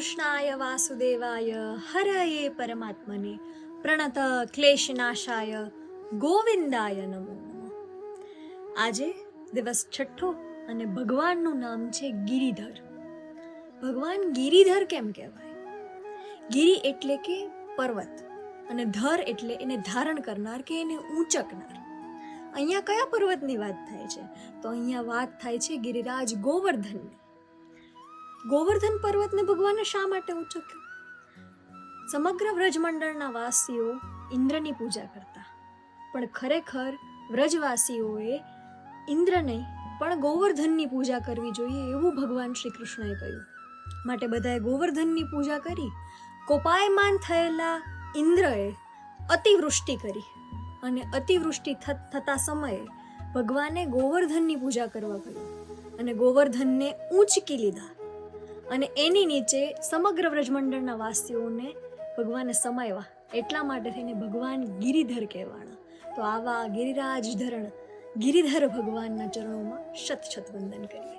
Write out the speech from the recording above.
કૃષ્ણાય વાસુદેવાય, હરયે પરમાત્મને પ્રણત ક્લેશનાશાય, ગોવિંદાય નમો આજે દિવસ છઠ્ઠો અને ભગવાનનું નામ છે ગિરિધર. ભગવાન ગિરિધર કેમ કહેવાય? ગિરિ એટલે કે પર્વત અને ધર એટલે એને ધારણ કરનાર કે એને ઊંચકનાર. અહીંયા કયા પર્વતની વાત થાય છે? તો અહીંયા વાત થાય છે ગિરિરાજ ગોવર્ધનની. ગોવર્ધન પર્વતને ભગવાને શા માટે ઉચક્યો? સમગ્ર વ્રજમંડળના વાસીઓ ઇન્દ્રની પૂજા કરતા. પણ ખરેખર વ્રજવાસીઓએ ઇન્દ્ર નહીં પણ ગોવર્ધનની પૂજા કરવી જોઈએ એવું ભગવાન શ્રી કૃષ્ણએ કહ્યું. માટે બધાએ ગોવર્ધનની પૂજા કરી, કોપાયમાન થયેલા ઇન્દ્રએ અતિવૃષ્ટિ કરી. અને અતિવૃષ્ટિ થતા સમયે ભગવાને ગોવર્ધનની પૂજા કરવા કહ્યું. અને ગોવર્ધનને ઊંચકી લીધા. અને એની નીચે સમગ્ર વ્રજમંડળના વાસીઓને ભગવાને સમાયવા, એટલા માટે થઈને ભગવાન ગિરિધર કહેવાણા તો આવા ગિરિરાજ ધરણ, ગિરિધર ભગવાનના ચરણોમાં શત શત વંદન કરીએ.